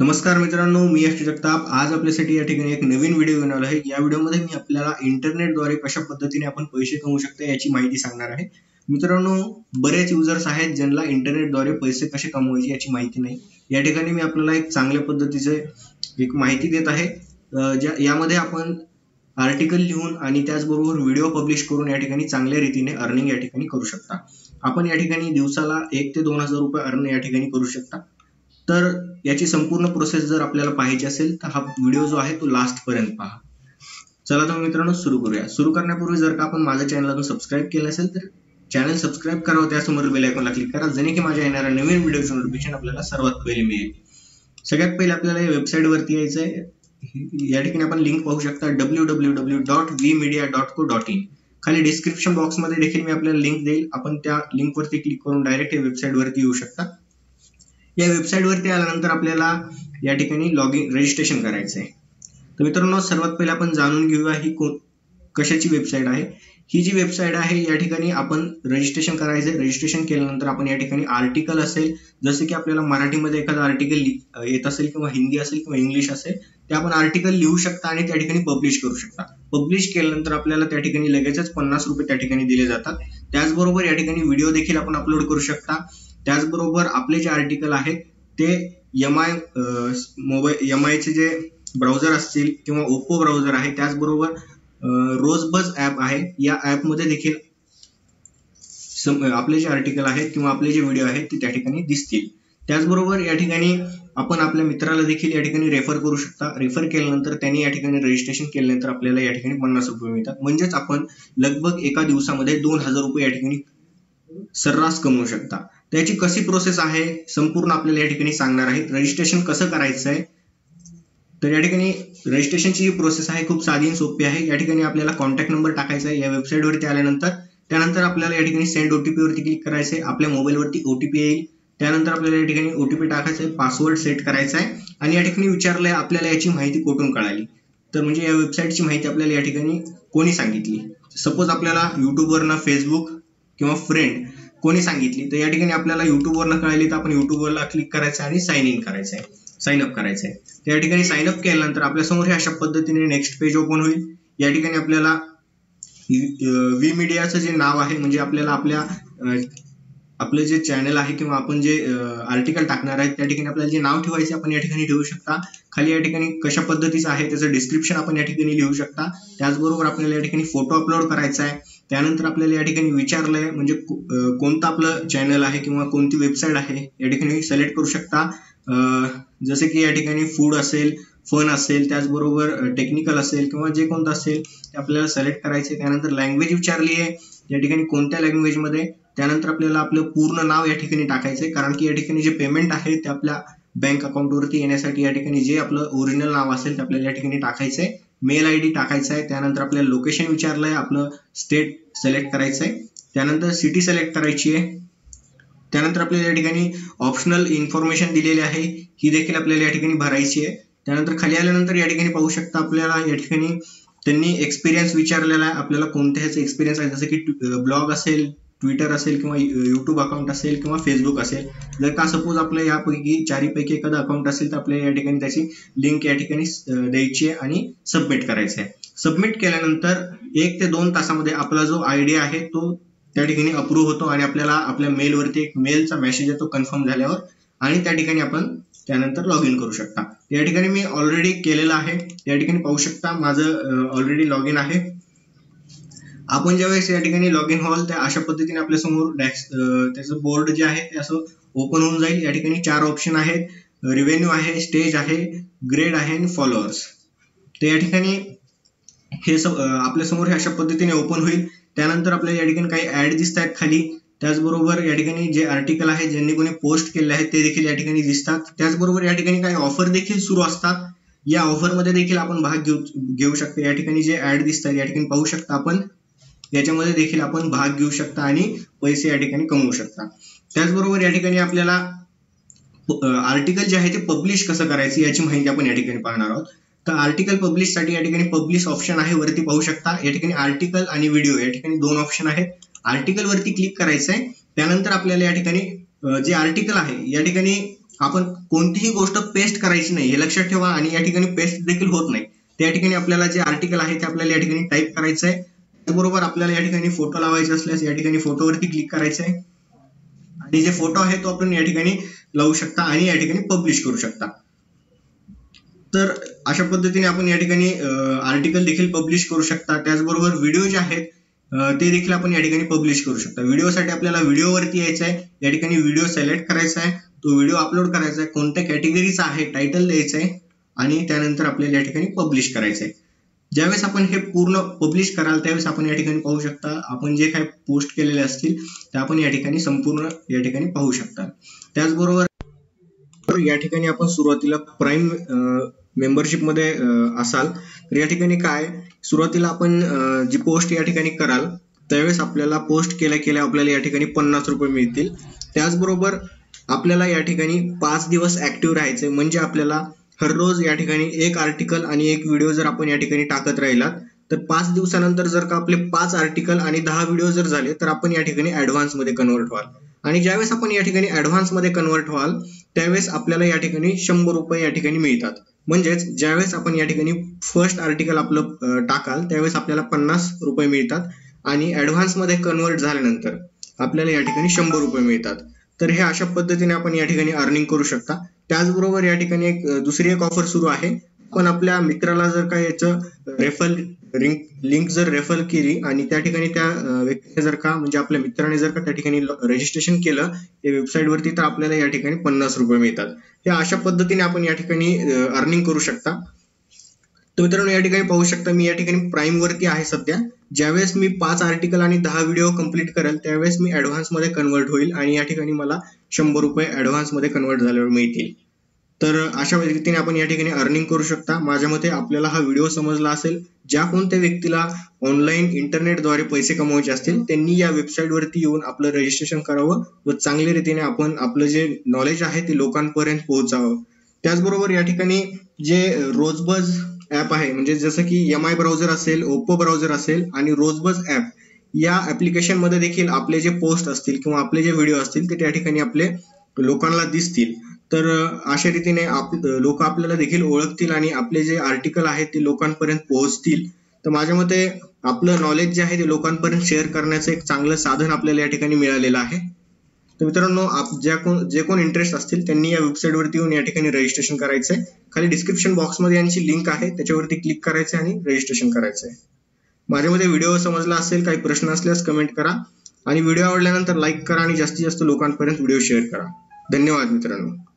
नमस्कार मित्रांनो मी अष्ट जगताप. आज आपल्यासाठी या ठिकाणी एक नवीन व्हिडिओ घेऊन आलो आहे. या व्हिडिओमध्ये मी आपल्याला इंटरनेटद्वारे कशा पद्धतीने आपण पैसे कमवू शकतो याची माहिती सांगणार आहे. मित्रांनो बरेच युजर्स आहेत ज्यांना इंटरनेटद्वारे पैसे कसे कमवायचे याची माहिती नाही. या ठिकाणी मी आपल्याला एक चांगल्या पद्धतीचे एक माहिती देत आहे. ज्या यामध्ये आपण आर्टिकल लिहून आणि त्याचबरोबर व्हिडिओ पब्लिश करून या ठिकाणी चांगल्या रीतीने अर्निंग या ठिकाणी करू शकता. आपण या ठिकाणी दिवसाला एक ते दोन हजार रुपये अर्न या ठिकाणी करू शकता. तर याची संपूर्ण प्रोसेस जर आपल्याला पाहायची असेल तर हा व्हिडिओ जो आहे तो लास्ट पर्यंत पहा. चला तर मित्रांनो सुरू करूया. सुरू करण्यापूर्वी जर का आपण माझ्या चॅनल अजून सबस्क्राईब केलं असेल तर चॅनल सबस्क्राईब करावं. त्यासमोर बेल आयकॉनला क्लिक करा. जेणे की माझ्या येणाऱ्या नवीन व्हिडिओचं नोटिफिकेशन आपल्याला सर्वात पहिले मिळेल. सगळ्यात पहिले आपल्याला या वेबसाईट वरती यायचं आहे या ठिकाणी आपण लिंक पाहू शकता W W W dot V media dot co dot in खाली डिस्क्रिप्शन बॉक्समध्ये देखील मी आपल्याला लिंक देईल. आपण त्या लिंक वरती क्लिक करून डायरेक्ट या वेबसाईट वरती येऊ शकता. या वेबसाईटवरती आल्यानंतर आपल्याला या ठिकाणी लॉग इन रजिस्ट्रेशन करायचं आहे. तर मित्रांनो सर्वात पहिले आपण जाणून घेऊया ही कोण कशाची वेबसाईट आहे. ही जी वेबसाईट आहे या ठिकाणी आपण रजिस्ट्रेशन करायचं रजिस्ट्रेशन केल्यानंतर आपण या ठिकाणी आर्टिकल असेल जसं की आपल्याला मराठीमध्ये एखादं आर्टिकल येत असेल किंवा हिंदी असेल किंवा इंग्लिश असेल ते आपण आर्टिकल लिहू शकता आणि त्या ठिकाणी पब्लिश करू शकता. पब्लिश केल्यानंतर आपल्याला त्या ठिकाणी लगेचच पन्नास रुपये त्या ठिकाणी दिले जातात. त्याचबरोबर या ठिकाणी व्हिडिओ देखील आपण अपलोड करू शकता. त्याचबरोबर आपले जे आर्टिकल आहेत ते एम आय मोबाईल एम आयचे जे ब्राउझर असतील किंवा ओप्पो ब्राउझर आहे त्याचबरोबर रोजबज ॲप आहे. या ॲपमध्ये देखील आपले जे आर्टिकल आहेत किंवा आपले जे व्हिडिओ आहेत ते त्या ठिकाणी दिसतील. त्याचबरोबर या ठिकाणी आपण आपल्या मित्राला देखील या ठिकाणी रेफर करू शकता. रेफर केल्यानंतर त्यांनी या ठिकाणी रजिस्ट्रेशन केल्यानंतर आपल्याला या ठिकाणी पन्नास रुपये मिळतात. म्हणजेच आपण लगभग एका दिवसामध्ये दोन हजार रुपये या ठिकाणी सर्रास कमवू शकता. त्याची कशी प्रोसेस आहे संपूर्ण आपल्याला या ठिकाणी सांगणार आहे. रजिस्ट्रेशन कसं करायचं आहे तर या ठिकाणी रजिस्ट्रेशनची जी प्रोसेस आहे खूप साधी आणि सोपी आहे. या ठिकाणी आपल्याला कॉन्टॅक्ट नंबर टाकायचा आहे. या वेबसाईटवरती आल्यानंतर त्यानंतर आपल्याला या ठिकाणी सेंड ओटीपी वरती क्लिक करायचं आहे. आपल्या मोबाईलवरती ओटीपी येईल. त्यानंतर आपल्याला या ठिकाणी ओटीपी टाकायचा आहे. पासवर्ड सेट करायचा आहे. आणि या ठिकाणी विचारलंय आपल्याला याची माहिती कुठून कळाली? तर म्हणजे या वेबसाईटची माहिती आपल्याला या ठिकाणी कोणी सांगितली? सपोज आपल्याला युट्यूबवरनं फेसबुक किंवा फ्रेंड कोणी सांगितली? तर या ठिकाणी आपल्याला युट्यूबवरनं कळाली तर आपण युट्यूबवरला क्लिक करायचं आणि साइन इन करायचं आहे. साईन अप करायचं आहे. तर या ठिकाणी साईन अप केल्यानंतर आपल्यासमोर हे अशा पद्धतीने नेक्स्ट पेज ओपन होईल. या ठिकाणी आपल्याला वी मीडियाचं जे नाव आहे म्हणजे आपल्याला आपल्या आपलं जे चॅनल आहे किंवा आपण जे आर्टिकल टाकणार आहे त्या ठिकाणी आपल्याला जे नाव ठेवायचे आपण या ठिकाणी ठेवू शकता. खाली या ठिकाणी कशा पद्धतीचं आहे त्याचं डिस्क्रिप्शन आपण या ठिकाणी लिहू शकता. त्याचबरोबर आपल्याला या ठिकाणी फोटो अपलोड करायचा आहे. त्यानंतर आपल्याला या ठिकाणी विचारलंय म्हणजे कोणतं आपलं चॅनल आहे किंवा कोणती वेबसाईट आहे या ठिकाणी सिलेक्ट करू शकता. जसे की या ठिकाणी फूड असेल फन असेल त्याचबरोबर टेक्निकल असेल किंवा जे कोणतं असेल ते आपल्याला सिलेक्ट करायचे त्यानंतर लँग्वेज विचारली आहे या ठिकाणी कोणत्या लँग्वेजमध्ये त्यानंतर आपल्याला आपलं पूर्ण नाव या ठिकाणी टाकायचंय. कारण की या ठिकाणी जे पेमेंट आहे ते आपल्या बँक अकाउंटवरती येण्यासाठी या ठिकाणी जे आपलं ओरिजिनल नाव असेल ते आपल्याला या ठिकाणी टाकायचंय. मेल आय डी टाकायचा आहे त्यानंतर आपल्याला लोकेशन विचारलं आहे आपलं स्टेट सिलेक्ट करायचं आहे त्यानंतर सिटी सिलेक्ट करायची आहे त्यानंतर आपल्याला या ठिकाणी ऑप्शनल इन्फॉर्मेशन दिलेली आहे ही देखील आपल्याला या ठिकाणी भरायची आहे. त्यानंतर खाली आल्यानंतर या ठिकाणी पाहू शकता आपल्याला या ठिकाणी त्यांनी एक्सपिरियन्स विचारलेला आहे आपल्याला कोणत्याच एक्सपिरियन्स आहे जसं की ब्लॉग असेल ट्विटर असेल किंवा युट्यूब अकाउंट असेल किंवा फेसबुक असेल जर का सपोज आपल्या यापैकी चारीपैकी एखादं अकाउंट असेल तर आपल्याला या ठिकाणी त्याची लिंक या ठिकाणी द्यायची आहे आणि सबमिट करायचं आहे. सबमिट केल्यानंतर एक ते दोन तासामध्ये आपला जो आयडी आहे तो त्या ठिकाणी अप्रूव्ह होतो आणि आपल्याला आपल्या मेलवरती एक मेलचा मेसेज येतो कन्फर्म झाल्यावर आणि त्या ठिकाणी आपण त्यानंतर लॉग इन करू शकता. या ठिकाणी मी ऑलरेडी केलेलं आहे. या ठिकाणी पाहू शकता माझं ऑलरेडी लॉग इन आहे. आपण ज्यावेळेस या ठिकाणी लॉग इन हॉल त्या अशा पद्धतीने आपल्यासमोर डॅक्स त्याचं बोर्ड जे आहे ते असं ओपन होऊन जाईल. या ठिकाणी चार ऑप्शन आहेत. रिव्हेन्यू आहे स्टेज आहे ग्रेड आहे आणि फॉलोअर्स तर या ठिकाणी हे सब हे अशा पद्धतीने ओपन होईल. त्यानंतर आपल्याला या ठिकाणी काही ऍड दिसत आहेत खाली. त्याचबरोबर या ठिकाणी जे आर्टिकल आहे ज्यांनी कोणी पोस्ट केले आहेत ते देखील या ठिकाणी दिसतात. त्याचबरोबर या ठिकाणी काही ऑफर देखील सुरू असतात. या ऑफरमध्ये देखील आपण भाग घेऊ घेऊ शकतो. या ठिकाणी जे ऍड दिसतात या ठिकाणी पाहू शकता आपण. याच्यामध्ये देखील आपण भाग घेऊ शकता आणि पैसे या ठिकाणी कमवू शकता. त्याचबरोबर या ठिकाणी आपल्याला आर्टिकल जे आहे ते पब्लिश कसं करायचं याची माहिती आपण या ठिकाणी पाहणार आहोत. तर आर्टिकल पब्लिशसाठी या ठिकाणी पब्लिश ऑप्शन आहे वरती पाहू शकता. या ठिकाणी आर्टिकल आणि व्हिडिओ या ठिकाणी दोन ऑप्शन आहेत. आर्टिकल वरती क्लिक करायचं आहे त्यानंतर आपल्याला या ठिकाणी जे आर्टिकल आहे या ठिकाणी आपण कोणतीही गोष्ट पेस्ट करायची नाही हे लक्षात ठेवा आणि या ठिकाणी पेस्ट देखील होत नाही. त्या ठिकाणी आपल्याला जे आर्टिकल आहे ते आपल्याला या ठिकाणी टाईप करायचं आहे त्याचबरोबर आपल्याला या ठिकाणी फोटो लावायचे असल्यास या ठिकाणी फोटोवरती क्लिक करायचं आहे आणि जे फोटो आहे तो आपण या ठिकाणी लावू शकता आणि या ठिकाणी पब्लिश करू शकता. तर अशा पद्धतीने आपण या ठिकाणी आर्टिकल देखील पब्लिश करू शकता. त्याचबरोबर व्हिडिओ जे आहेत ते देखील आपण या ठिकाणी पब्लिश करू शकता. व्हिडिओसाठी आपल्याला व्हिडिओवरती यायचं आहे या ठिकाणी व्हिडिओ सिलेक्ट करायचा आहे तो व्हिडिओ अपलोड करायचा आहे कोणत्या कॅटेगरीचा आहे टायटल द्यायचं आहे आणि त्यानंतर आपल्याला या ठिकाणी पब्लिश करायचं आहे ज्यावेळेस आपण हे पूर्ण पब्लिश कराल त्यावेळेस आपण या ठिकाणी पाहू शकता आपण जे काही पोस्ट केलेले असतील ते आपण या ठिकाणी संपूर्ण या ठिकाणी पाहू शकता. त्याचबरोबर या ठिकाणी आपण सुरुवातीला प्राईम मेंबरशिपमध्ये असाल तर या ठिकाणी काय सुरुवातीला आपण जी पोस्ट या ठिकाणी कराल त्यावेळेस आपल्याला पोस्ट केल्या केल्या आपल्याला या ठिकाणी पन्नास रुपये मिळतील. त्याचबरोबर आपल्याला या ठिकाणी पाच दिवस ऍक्टिव्ह राहायचे म्हणजे आपल्याला हर रोज या ठिकाणी एक आर्टिकल आणि एक व्हिडिओ जर आपण या ठिकाणी टाकत राहिलात तर पाच दिवसानंतर जर का आपले पाच आर्टिकल आणि दहा व्हिडिओ जर झाले तर आपण या ठिकाणी ऍडव्हान्समध्ये कन्वर्ट व्हाल. आणि ज्यावेळेस आपण या ठिकाणी ऍडव्हान्समध्ये कन्वर्ट व्हाल त्यावेळेस आपल्याला या ठिकाणी शंभर रुपये या ठिकाणी मिळतात. म्हणजेच ज्यावेळेस आपण या ठिकाणी फर्स्ट आर्टिकल आपलं टाकाल त्यावेळेस आपल्याला पन्नास रुपये मिळतात. आणि ऍडव्हान्समध्ये कन्वर्ट झाल्यानंतर आपल्याला या ठिकाणी शंभर रुपये मिळतात. तर हे अशा पद्धतीने आपण या ठिकाणी अर्निंग करू शकता. त्याचबरोबर या ठिकाणी एक दुसरी एक ऑफर सुरू आहे. पण आपल्या मित्राला जर का याचं रेफर लिंक जर रेफर केली आणि त्या ठिकाणी त्या व्यक्तीने जर का म्हणजे आपल्या मित्राने जर का त्या ठिकाणी रजिस्ट्रेशन केलं त्या वेबसाईट वरती तर आपल्याला या ठिकाणी पन्नास रुपये मिळतात. हे अशा पद्धतीने आपण या ठिकाणी अर्निंग करू शकता. तर मित्रांनो या ठिकाणी पाहू शकता मी या ठिकाणी प्राईम वरती आहे सध्या. ज्यावेळेस मी पाच आर्टिकल आणि दहा व्हिडिओ कंप्लीट करेल त्यावेळेस मी ऍडव्हान्समध्ये कन्वर्ट होईल आणि या ठिकाणी मला शंभर रुपये ऍडव्हान्समध्ये कन्वर्ट झाल्यावर मिळतील. तर अशा पद्धतीने आपण या ठिकाणी अर्निंग करू शकता. माझ्या मते आपल्याला हा व्हिडिओ समजला असेल. ज्या कोणत्या व्यक्तीला ऑनलाईन इंटरनेटद्वारे पैसे कमवायचे असतील त्यांनी या वेबसाईट वरती येऊन आपलं रजिस्ट्रेशन करावं व चांगल्या रीतीने आपण आपलं जे नॉलेज आहे ते लोकांपर्यंत पोहोचावं. त्याचबरोबर या ठिकाणी जे रोजबज ऍप आहे. म्हणजे जसं की एम आय ब्राउझर असेल ओप्पो ब्राउझर असेल आणि रोजबज ऍप या ऍप्लिकेशनमध्ये देखील आपले जे पोस्ट असतील किंवा आपले जे व्हिडिओ असतील ते त्या ठिकाणी आपले लोकांना दिसतील. तर अशा रीतीने आप लोक आपल्याला देखील ओळखतील आणि आपले जे आर्टिकल आहेत ते लोकांपर्यंत पोहोचतील. तर माझ्या मते आपलं नॉलेज जे आहे ते लोकांपर्यंत शेअर करण्याचं एक चांगलं साधन आपल्याला या ठिकाणी मिळालेलं आहे. तर मित्रांनो ज्या कोण जे कोण इंटरेस्ट असतील त्यांनी या वेबसाईटवरती येऊन या ठिकाणी रजिस्ट्रेशन करायचंय. खाली डिस्क्रिप्शन बॉक्समध्ये यांची लिंक आहे त्याच्यावरती क्लिक करायचं आणि रजिस्ट्रेशन करायचंय. माझ्यामध्ये व्हिडिओ समजला असेल काही प्रश्न असल्यास कमेंट करा. आणि व्हिडिओ आवडल्यानंतर लाईक करा आणि जास्तीत जास्त लोकांपर्यंत व्हिडिओ शेअर करा. धन्यवाद मित्रांनो.